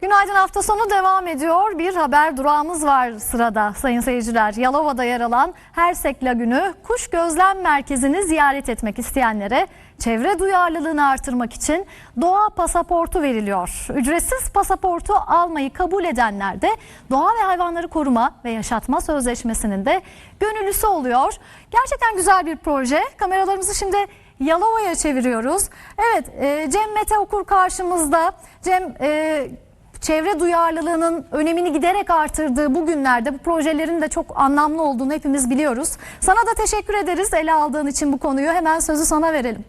Günaydın hafta sonu devam ediyor. Bir haber durağımız var sırada sayın seyirciler. Yalova'da yer alan Hersek Lagünü Kuş Gözlem Merkezi'ni ziyaret etmek isteyenlere çevre duyarlılığını artırmak için doğa pasaportu veriliyor. Ücretsiz pasaportu almayı kabul edenler de doğa ve hayvanları koruma ve yaşatma sözleşmesinin de gönüllüsü oluyor. Gerçekten güzel bir proje. Kameralarımızı şimdi Yalova'ya çeviriyoruz. Evet e, Cem Mete Okur karşımızda. Cem e, çevre duyarlılığının önemini giderek artırdığı bu günlerde bu projelerin de çok anlamlı olduğunu hepimiz biliyoruz. Sana da teşekkür ederiz ele aldığın için bu konuyu. Hemen sözü sana verelim.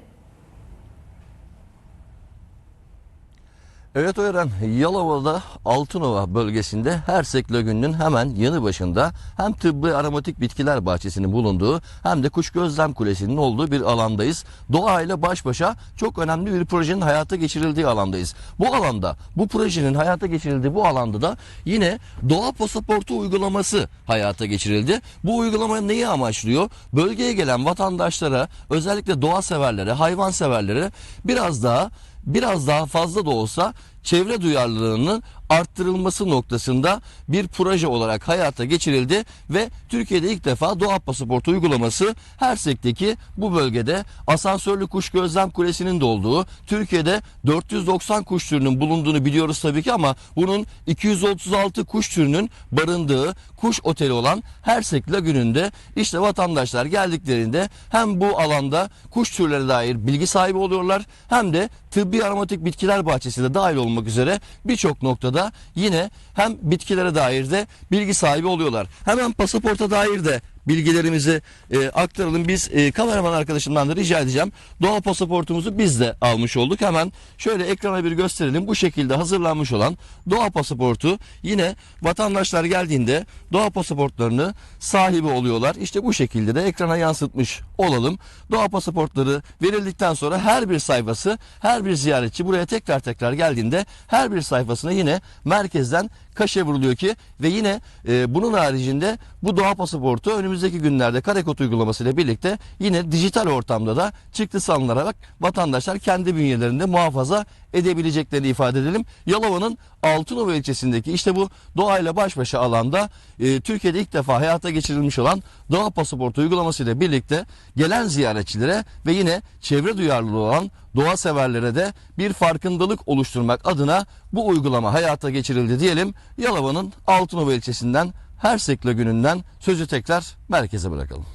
Evet Öğren, Yalova'da Altınova bölgesinde Hersek Lagünü'nün hemen yanı başında hem tıbbi aromatik bitkiler bahçesinin bulunduğu hem de kuş gözlem kulesinin olduğu bir alandayız. Doğayla baş başa çok önemli bir projenin hayata geçirildiği alandayız. Bu alanda, bu projenin hayata geçirildiği bu alanda da yine doğa pasaportu uygulaması hayata geçirildi. Bu uygulama neyi amaçlıyor? Bölgeye gelen vatandaşlara, özellikle doğa severlere, hayvan severlere biraz daha biraz daha fazla da olsa çevre duyarlılığının arttırılması noktasında bir proje olarak hayata geçirildi ve Türkiye'de ilk defa doğa pasaportu uygulaması Hersek'teki bu bölgede asansörlü kuş gözlem kulesinin de olduğu Türkiye'de 490 kuş türünün bulunduğunu biliyoruz tabii ki ama bunun 236 kuş türünün barındığı kuş oteli olan Hersek Lagünü'nde işte vatandaşlar geldiklerinde hem bu alanda kuş türleri dair bilgi sahibi oluyorlar hem de tıbbi aromatik bitkiler bahçesi de dahil olmak üzere birçok noktada yine hem bitkilere dair de bilgi sahibi oluyorlar. Hemen pasaporta dair de bilgilerimizi e, aktaralım. Biz e, kameraman arkadaşımdan da rica edeceğim. Doğa pasaportumuzu biz de almış olduk. Hemen şöyle ekrana bir gösterelim. Bu şekilde hazırlanmış olan doğa pasaportu yine vatandaşlar geldiğinde doğa pasaportlarını sahibi oluyorlar. İşte bu şekilde de ekrana yansıtmış olalım. Doğa pasaportları verildikten sonra her bir sayfası, her bir ziyaretçi buraya tekrar tekrar geldiğinde her bir sayfasına yine merkezden kaşe vuruluyor ki ve yine e, bunun haricinde bu doğa pasaportu önümüzdeki günlerde karekod uygulaması ile birlikte yine dijital ortamda da çıktısı alınarak vatandaşlar kendi bünyelerinde muhafaza edebileceklerini ifade edelim. Yalova'nın Altınova ilçesindeki işte bu doğayla baş başa alanda e, Türkiye'de ilk defa hayata geçirilmiş olan doğa pasaportu uygulaması ile birlikte gelen ziyaretçilere ve yine çevre duyarlılığı olan doğa severlere de bir farkındalık oluşturmak adına bu uygulama hayata geçirildi diyelim. Yalova'nın Altınova ilçesinden Hersek Lagünü'nden sözü tekrar merkeze bırakalım.